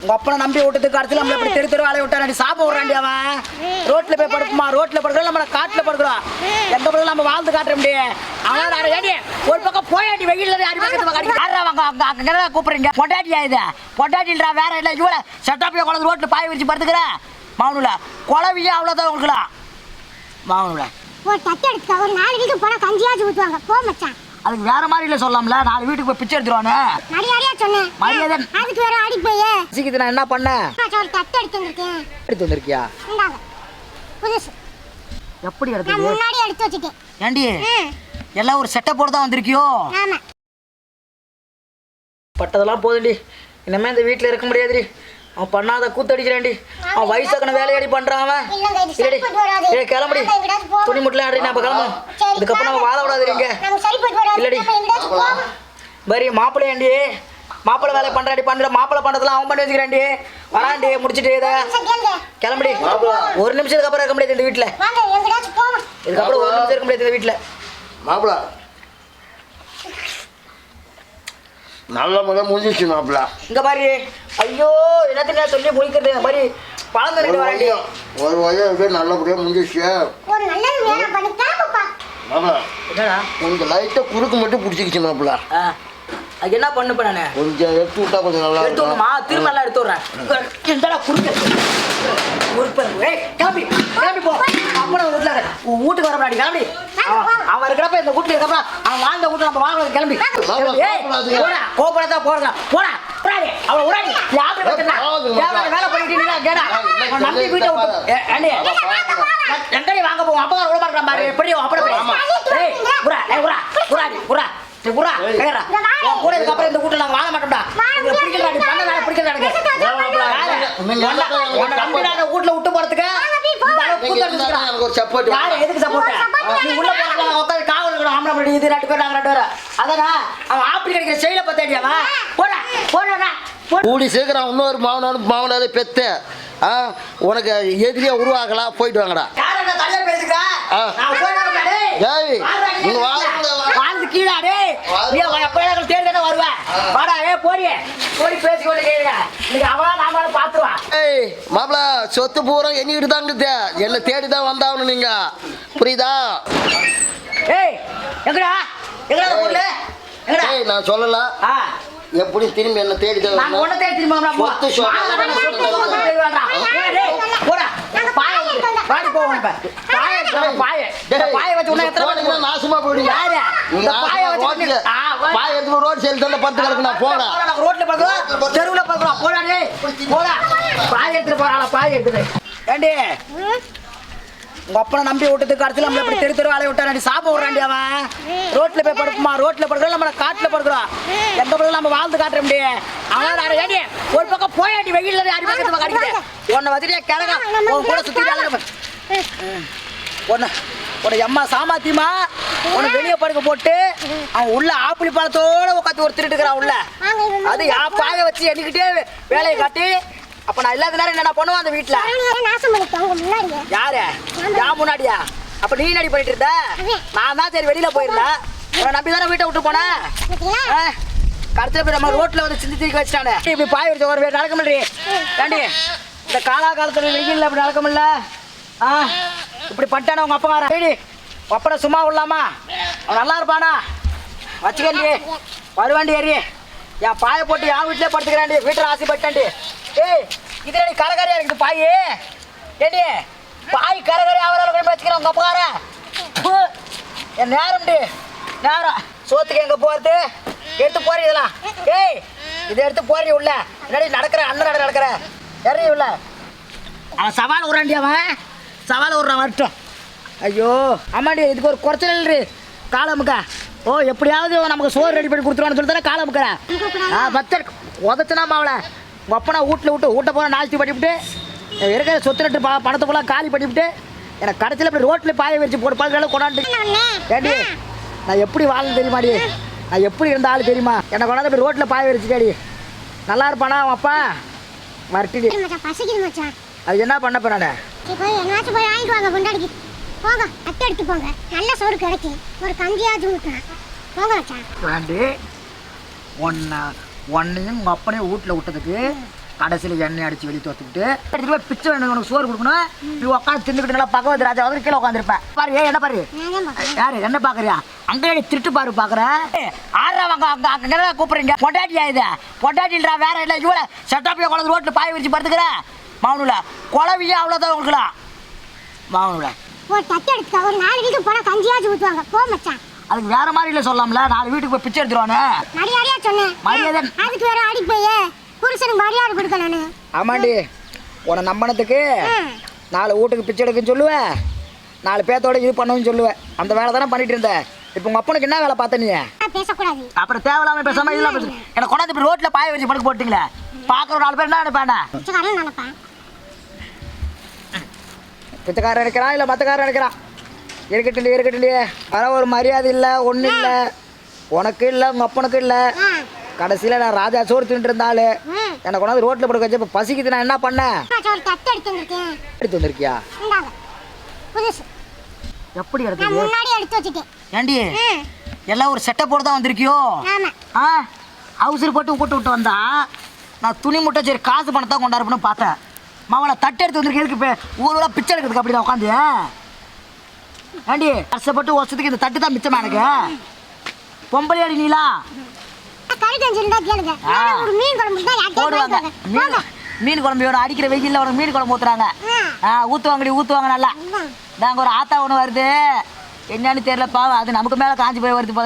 உங்க அப்பனை நம்பி விட்டதுக்கு அடுத்து நம்மள இப்படி தெரு தெரு வேலையை விட்டாடி சாப்பிட விடுறாண்டி அவன். ரோட்ல போய் படுக்குமா? ரோட்ல படுக்கிறோம் நம்ம காட்டுல படுக்கிறோம் எங்க பக்கம் நம்ம வாழ்ந்து காட்டுற முடியும்? அவன் ஏடி ஒரு பக்கம் போயாடி வெயில்ல யாரு கூப்பிடுறீங்க? பொட்டாட்டியா இது? பொட்டாட்டின்றா வேற இல்லை இவள செட்டப்பிய குழந்தை ரோட்ல பாய் விரிச்சு படுத்துக்கிறேன் மாவனுல குழவியா அவ்வளவுதான் உங்களுக்குலாம். மாவனுல ஒரு தட்டு எடுத்து ஒரு நாலு வீட்டுக்கு போனா கஞ்சியாச்சு ஊத்துவாங்க. போ மச்சான். அதுக்கு வேற மாதிரி இல்ல சொல்லலாம்ல நாலு வீட்டுக்கு போய் பிச்சை எடுத்துருவானு. மரியாதையா சொன்னேன். மரியாதை. அதுக்கு வேற ஆடி போய். சீக்கிரத்து நான் என்ன பண்ணேன் ஒரு தட்டு எடுத்து வந்திருக்கேன். எடுத்து வந்திருக்கியா? இந்தாங்க. புதுசு. எப்படி நான் எடுத்தது? முன்னாடி எடுத்து வச்சுட்டேன். ஏண்டி? எல்லாம் ஒரு செட்டப்போடு தான் வந்திருக்கியோ? ஆமா. பட்டதெல்லாம் போதுண்டி இனிமே இந்த வீட்டில் இருக்க முடியாதுடி. அவன் பண்ணாத கூத்தடிக்கிறான்டி. அவன் வயசாக்கன வேலையாடி பண்றான் அவன். இல்லடி. ஏய் கிளம்புடி. துணி முட்டலாம் ஆடி நம்ம கிளம்பும் இதுக்கப்புறம் நம்ம வாழ விடாது இங்க. நமக்கு சரிப்பட்டு வராது. இல்லடி. பரி மாப்பிள்ளையாண்டி மாப்பிள்ளை வேலை பண்றாடி பண்ற மாப்பிள்ளை பண்றதெல்லாம் அவன் பண்ணி வச்சுக்கிறான்டி. வரான்டி முடிச்சிட்டு இதை. கிளம்புடி. ஒரு நிமிஷத்துக்கு அப்புறம் இருக்க முடியாது இந்த வீட்டில் வாங்க எங்கேயாச்சும் போவோம் இதுக்கப்புறம் ஒரு நிமிஷம் இருக்க முடியாது இந்த வீட்டில் மாப்பிள நல்ல முறை முடிஞ்சிச்சு மாப்பிள. இங்க பாரு. ஐயோ என்னத்துக்கு சொல்லி முடிக்கிறது? இந்த மாதிரி பழம் வராண்டி வழியா ஒரு வழியா எப்படியும் நல்லபடியாக முடிஞ்சிச்சு ஒரு நல்லது வேணும் பண்ணி கிளம்புப்பா. கொஞ்சம் லைட்டாக குறுக்கு மட்டும் பிடிச்சிக்கிச்சு மாப்பிள. அதுக்கு என்ன பண்ணு நானு? கொஞ்சம் எடுத்து விட்டா கொஞ்சம் நல்லா எடுத்து விடணுமா திரும்ப எல்லாம் எடுத்து விடுறேன். குறுப்ப ஏய் கிளம்பி கிளம்பி போ. அப்புறம் வீட்டுல உன் வீட்டுக்கு வர முன்னாடி கிளம்பி. அவன் இருக்கிறப்ப இந்த வீட்டுல இருக்கப்ப அவன் வாழ்ந்த வீட்டுல நம்ம வாங்க. கிளம்பி. போடா கோபப்படாதா போடுறா போடா அவளை உராடி வேலை கேடா. நம்பி வீட்டை எங்கடி வாங்க போவோம் அப்பா விட மாட்டான் பாரு. எப்படி அப்படி உரா உரா உராடி உரா. கேக்குறா நாங்க வாழ மாட்டோம்டா. இங்க பிடிக்கல நீ பண்ண வேலை பிடிக்கல எனக்கு வீட்டுல விட்டு போறதுக்கு எதுக்கு சப்போர்ட் நீ உள்ள போறதுல உட்காந்து காவல் இருக்கணும். ஆம்பளை இது ரெண்டு பேர் நாங்க ரெண்டு பேரும். அதானா அவன் ஆப்பிள் கிடைக்கிற செயல பத்தாடி அவன் போடா போடா கூடி சீக்கிரம் இன்னொரு மாவனாலும் மாவனாலே பெத்து ஆ உனக்கு எதிரியா உருவாகலாம் போயிட்டு வாங்கடா. ஏய், இங்க வாழ்ந்து கீழா டேய் நீ எப்ப தேடி தானே வருவ வாடா ஏ போடி போடி பேசி கொண்டு கேளுங்க இன்னைக்கு அவனா நாம பாத்துருவா ஏய் மாப்பிள சொத்து பூரா எண்ணிக்கிட்டு தாங்குது என்னை தேடி தான் வந்தாகணும் நீங்க புரியுதா ஏய் எங்கடா எங்கடா பொருளு எங்கடா ஏய் நான் சொல்லல ஆ எப்படி திரும்பி என்ன தேடி தான் நான். ஒன்ன தேடி திரும்ப. சொத்து சொத்து. போடா. பாய. வாடி போவோம் இப்ப. பாய பாய. வச்சு உன்னை எத்தனை மணிக்கு நாசமா போயிடுங்க யாரு? இந்த பாய வச்சு. பாய எடுத்து ரோட் சைடு தானே படுத்து கிடக்கு நான் ரோட்ல தெருவுல படுக்கிறோம். போடா டேய். போடா. பாய எடுத்துட்டு போடா, பாய எடுத்துட்டு. ஏண்டி, ம், உங்க அப்பனை நம்பி விட்டதுக்கு அடுத்து நம்மள இப்படி தெரு தெரு விட்டாண்டி சாப்பிட விடுறாண்டி அவன் ரோட்ல போய் படுக்குமா ரோட்ல படுக்கிறோம் நம்ம காட்டுல படுக்கிறோம் எங்க பக்கம் நம்ம வாழ்ந்து காட்டுற முடியும் அவன் யாரு ஏடி ஒரு பக்கம் போயாடி வெயில்ல பக்கம் அடிக்குது உன்னை வந்துட்டு கிழக்கா உன் கூட சுத்தி உன்னை உன்னை எம்மா சாமாத்தியமா உன்னை வெளியே படுக்க போட்டு அவன் உள்ள ஆப்பிளி பழத்தோட உட்காந்து ஒரு திருட்டுக்கிறான் உள்ள. அது யா பாய வச்சு எண்ணிக்கிட்டே வேலையை காட்டி அப்ப நான் இல்லாத நேரம் என்ன பண்ணுவேன் அந்த வீட்டுல யாரு? யா முன்னாடியா? அப்ப நீ நடி பண்ணிட்டு இருந்த? நான் தான் சரி வெளியில போயிருந்தேன் உன்னை நம்பி தானே வீட்டை விட்டு போனேன்? கடைசியில் போய் நம்ம ரோட்ல வந்து சிந்தி தூக்கி வச்சுட்டானே. இப்படி பாய் வச்சு ஒரு நடக்க முடியல ஏண்டி இந்த காலா காலத்துல வெயில்ல இப்படி நடக்க முடியல? ஆ? இப்படி பட்டானே உங்க அப்பா ஏடி அப்பனை சும்மா விடலாமா? அவன் நல்லா இருப்பானா? வச்சுக்கண்டி வருவாண்டி ஏறி. என் பாயை போட்டு என் வீட்டிலே படுத்துக்கிறாண்டி. வீட்டில் ஆசைப்பட்டாண்டி ஏய் இது நீ கரகரையா இருக்குது பாய்? ஏடி பாய் கரகரை அவரால் போய் வச்சுக்கிறேன் உங்க அப்பா என் நேரம்டி நேரம் சோத்துக்கு எங்க போறது? எடுத்து போறீ இதெல்லாம். ஏய் இதை எடுத்து போறீ உள்ள. என்னடி நடக்கிற அண்ணன் நடக்கிற எறி உள்ள. அவன் சவால் விட்றாண்டி அவன். சவால் விட்றான் வரட்டும். ஐயோ அம்மாடி இதுக்கு ஒரு குறைச்சல் இல்லை காலமுக்கா ஓ எப்படியாவது நமக்கு சோறு ரெடி பண்ணி கொடுத்துருவான்னு சொல்லி தானே காலமுக்கிறேன் ஆ பத்தர் உதச்சுனா மாவள உங்கள் அப்பனா வீட்டில் விட்டு வீட்டை போகிற நாஸ்தி பண்ணிவிட்டு இருக்கிற சொத்து நட்டு பா பணத்தை ஃபுல்லாக காலி பண்ணிவிட்டு எனக்கு கடைசியில் இப்படி ரோட்டில் பாய வச்சு போட்டு பழக்கம் கொண்டாந்து. அண்ணே, நான் எப்படி வாழ்ந்து தெரியுமாடி? நான் எப்படி இருந்த ஆள் தெரியுமா? என்னை கொண்டாந்து போய் ரோட்டில் பாய வச்சுட்டாடி நல்லா இருப்பானா அவன் அப்பா? வரட்டிடி. அது என்ன பண்ண போறானே? போய் எங்கனாச்சும் போய் வாங்கிட்டு வாங்க குண்டாடிக்கு. போங்க தட்டு எடுத்து போங்க. நல்ல சோறு கிடைக்கும். ஒரு கஞ்சியாச்சும் ஊற்றலாம் போங்க மச்சான். வேண்டி உன்னை உன்னையும் உங்கள் அப்பனையும் வீட்டில் விட்டதுக்கு கடைசியில் எண்ணெய் அடிச்சு வெளியே தோத்துக்கிட்டு எடுத்துட்டு போய் பிச்சை வேணும் உனக்கு சோறு கொடுக்கணும். நீ உட்காந்து தின்னுக்கிட்டு நல்லா பகவத் ராஜா வந்து கீழே உட்காந்துருப்பேன் பாரு ஏய், என்ன பாரு. யாரு? என்ன பாக்குறியா அங்கே திருட்டு பாரு பாக்குற ஆறா வாங்க அங்க அங்க கூப்பிடுறீங்க. பொட்டாட்டியா இது? பொட்டாட்டில்டா வேற இல்லை இவ்வளோ செட்டப்பிய குழந்தை ரோட்டில் பாய் விரிச்சு படுத்துக்கிறேன் மாவனுல குழவியே அவ்வளோதான் உங்களுக்குலாம் மாவனுல ஒரு தட்டு எடுத்துக்க. ஒரு நாலு வீட்டுக்கு போனா கஞ்சியாச்சும் ஊத்துவாங்க. போ மச்சான். அதுக்கு வேற மாதிரி இல்லை சொல்லலாம்ல நாலு வீட்டுக்கு போய் பிச்சை எடுத்துருவானே மரியாதையா சொன்னேன் மரியாதை? அதுக்கு வேற அடிப்பையே புருஷனுக்கு மரியாதை கொடுக்கணும் ஆமாண்டி உன்னை நம்பினதுக்கு நாலு வீட்டுக்கு பிச்சை எடுக்குன்னு சொல்லுவேன் நாலு பேர்த்தோட இது பண்ணுன்னு சொல்லுவேன் அந்த வேலை தானே பண்ணிட்டு இருந்தேன் இப்போ உங்கள் அப்பனுக்கு என்ன வேலை பார்த்த நீ? பேசக்கூடாது. அப்புறம் தேவையில்லாம பேசாம இதெல்லாம் பேசு. எனக்கு கொண்டாந்து இப்படி ரோட்டில் பாய வச்சு படுக்க போட்டீங்களே பார்க்குற நாலு பேர் என்ன நினைப்பானே. பிச்சைக்காரன் இருக்கிறான் இல்லை மற்றக்காரன் இருக்கிறான் இருக்கட்டும் இருக்கட்டும் வர ஒரு மரியாதை இல்லை ஒன்றும் இல்லை. உனக்கு இல்லை உங்கள் அப்பனுக்கு இல்லை. கடைசியில் நான் ராஜா சோறு தின்ட்டு இருந்தாள் ம் எனக்கு கொண்டாந்து ரோட்டில் படுக்க வச்சு இப்போ பசிக்குது நான் என்ன பண்ணேன் எடுத்து வந்திருக்கியா? எப்படி எடுத்து ஏண்டி? எல்லாம் ஒரு செட்டப்போடு தான் வந்திருக்கியோ? ஆ? அவசர போட்டு போட்டு விட்டு வந்தா நான் துணி முட்டை சரி காசு பணத்தை கொண்டாருப்பேன்னு பார்த்தேன். மாவளை தட்டு எடுத்து வந்திருக்கேன். எதுக்கு ஊரெல்லாம் பிச்சை எடுக்கிறதுக்கு அப்படி உட்காந்து ஏண்டி? கஷ்டப்பட்டு வருஷத்துக்கு இந்த தட்டு தான் மிச்சமா எனக்கு? பொம்பளை அடி நீலா. மீன் குழம்பு வேணும். அடிக்கிற வெயில்ல உனக்கு மீன் குழம்பு ஊத்துறாங்க. ஆ. ஊற்றுவாங்கடி ஊற்றுவாங்க நல்லா. நாங்கள் ஒரு ஆத்தா ஒன்று வருது. என்னன்னு தெரியலப்பா. அது நமக்கு மேலே காஞ்சி போய் வருது